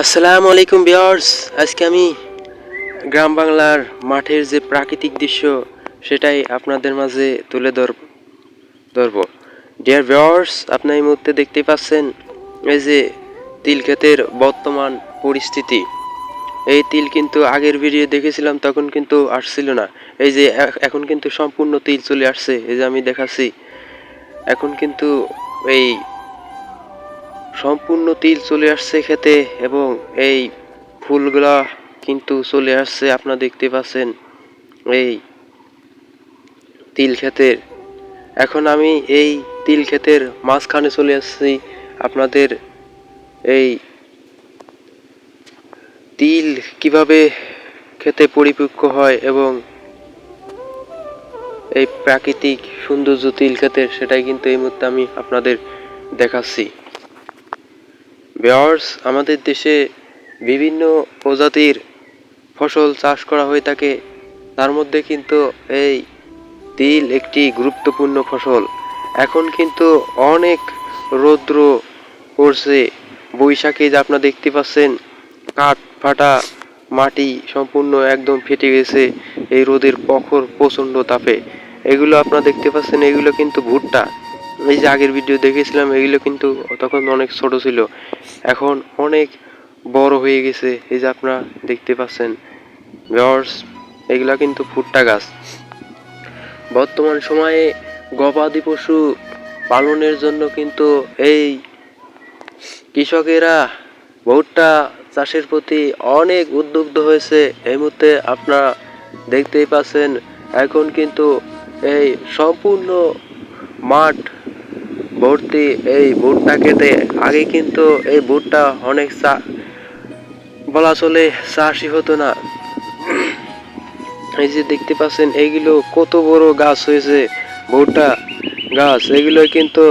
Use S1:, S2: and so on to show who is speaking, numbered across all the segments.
S1: আসসালামু আলাইকুম বিয়ার্স আজকে আমি গ্রাম বাংলার মাঠের যে প্রাকৃতিক দৃশ্য, সেটাই আপনাদের মাঝে তুলে ধর, ধরব। ডিয়ার বিয়ার্স আপনি এই মুহূর্তে দেখতে পাচ্ছেন এই যে তিল ক্ষেতের বর্তমান পরিস্থিতি। এই তিল কিন্তু আগের ভিডিও দেখেছিলাম, তখন কিন্তু আসছিল না। এই যে এখন কিন্তু সম্পূর্ণ তিল চলে আসছে, এই যে আমি দেখাচ্ছি। এখন কিন্তু এই সম্পূর্ণ তিল চলে আসছে খেতে এবং এই ফুলগুলা কিন্তু চলে আসছে, আপনারা দেখতে পাচ্ছেন এই তিল ক্ষেতের। এখন আমি এই তিল ক্ষেতের মাঝখানে চলে আসছি আপনাদের এই তিল কীভাবে খেতে পরিপক্ক হয় এবং এই প্রাকৃতিক সৌন্দর্য তিল ক্ষেতের, সেটাই কিন্তু এই মুহূর্তে আমি আপনাদের দেখাচ্ছি। বেয়ার্স আমাদের দেশে বিভিন্ন প্রজাতির ফসল চাষ করা হয়ে থাকে। তার মধ্যে কিন্তু এই তিল একটি গুরুত্বপূর্ণ ফসল। এখন কিন্তু অনেক রৌদ্র পড়ছে। বৈশাখে যে আপনারা দেখতে পাচ্ছেন, কাঠ ফাটা মাটি সম্পূর্ণ একদম ফেটে গেছে। এই রোদের প্রখর প্রচণ্ড তাপে। এগুলো আপনারা দেখতে পাচ্ছেন, এগুলো কিন্তু ভুট্টা। এই যে আগের ভিডিও দেখেছিলাম, এগুলো কিন্তু তখন অনেক ছোট ছিল। এখন অনেক বড় হয়ে গেছে। এই যে আপনারা দেখতে পাচ্ছেন ভিউয়ার্স এগুলা কিন্তু ভুট্টা গাছ। বর্তমান সময়ে গবাদি পশু পালনের জন্য কিন্তু এই কৃষকেরা ভুট্টা চাষের প্রতি অনেক উদ্বুদ্ধ হয়েছে। এই মুহূর্তে আপনারা দেখতেই পাচ্ছেন, এখন কিন্তু এই সম্পূর্ণ মাঠ ভর্তি, এই ভুট্টা খেতে। আগে কিন্তু এই ভুট্টা অনেক চা, বলা চলে চাষই হতো না। এই যে দেখতে পাচ্ছেন, এইগুলো কত বড় গাছ হয়েছে, ভুট্টা গাছ। এগুলো কিন্তু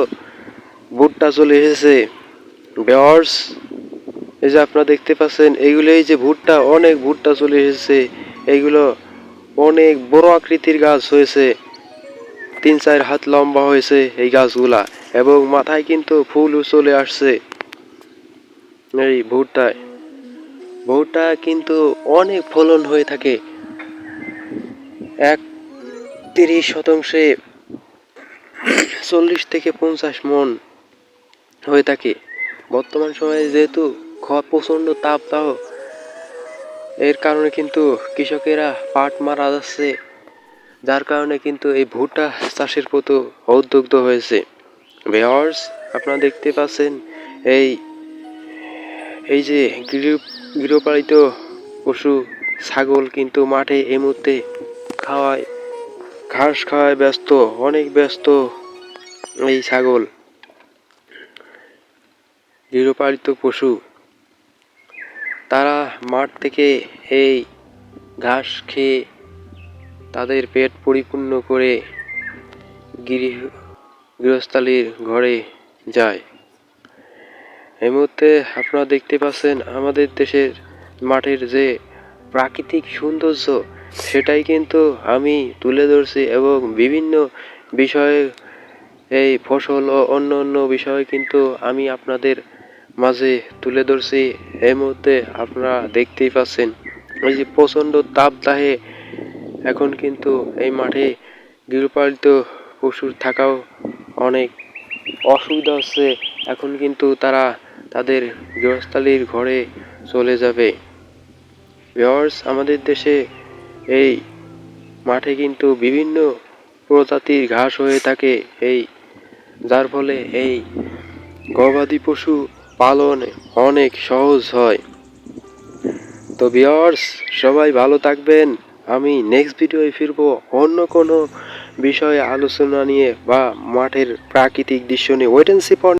S1: ভুট্টা চলে এসেছে। বেয়ার্স এই যে আপনারা দেখতে পাচ্ছেন, এইগুলো এই যে ভুট্টা, অনেক ভুট্টা চলে এসেছে। এইগুলো অনেক বড় আকৃতির গাছ হয়েছে। তিন চার হাত লম্বা হয়েছে এই গাছগুলা। এবং মাথায় কিন্তু ফুলও চলে আসছে এই ভুট্টায়। ভুট্টা কিন্তু অনেক ফলন হয়ে থাকে। এক তিরিশ শতাংশে চল্লিশ থেকে পঞ্চাশ মন হয়ে থাকে। বর্তমান সময়ে যেহেতু খ- প্রচণ্ড তাপ দাহ এর কারণে কিন্তু কৃষকেরা পাট মারা যাচ্ছে। যার কারণে কিন্তু এই ভুট্টা চাষের প্রতি উদ্যোক্ত হয়েছে। বেয়ার্স আপনারা দেখতে পাচ্ছেন এই এই যে গৃহ, গৃহপালিত পশু, ছাগল কিন্তু মাঠে এই মুহূর্তে খাওয়ায়, ঘাস খাওয়ায় ব্যস্ত, অনেক ব্যস্ত এই ছাগল। গৃহপালিত পশু, তারা মাঠ থেকে এই ঘাস খেয়ে তাদের পেট পরিপূর্ণ করে গৃহ গৃহস্থালীর ঘরে যায়। এই মুহূর্তে আপনারা দেখতে পাচ্ছেন আমাদের দেশের মাঠের যে প্রাকৃতিক সৌন্দর্য, সেটাই কিন্তু আমি তুলে ধরছি এবং বিভিন্ন বিষয়ে এই ফসল ও অন্য অন্য বিষয়ে কিন্তু আমি আপনাদের মাঝে তুলে ধরছি। এই মুহূর্তে আপনারা দেখতেই পাচ্ছেন এই যে প্রচণ্ড তাপদাহে এখন কিন্তু এই মাঠে গৃহপালিত পশুর থাকাও অনেক অসুবিধা হচ্ছে। এখন কিন্তু তারা তাদের গৃহস্থালির ঘরে চলে যাবে। ভিউয়ার্স আমাদের দেশে এই মাঠে কিন্তু বিভিন্ন প্রজাতির ঘাস হয়ে থাকে এই, যার ফলে এই গবাদি পশু পালন অনেক সহজ হয়। তো ভিউয়ার্স সবাই ভালো থাকবেন। আমি নেক্সট ভিডিওয় ফিরবো অন্য কোনো বিষয়ে আলোচনা নিয়ে বা মাঠের প্রাকৃতিক দৃশ্য নিয়ে ওয়েট অ্যান্ড সি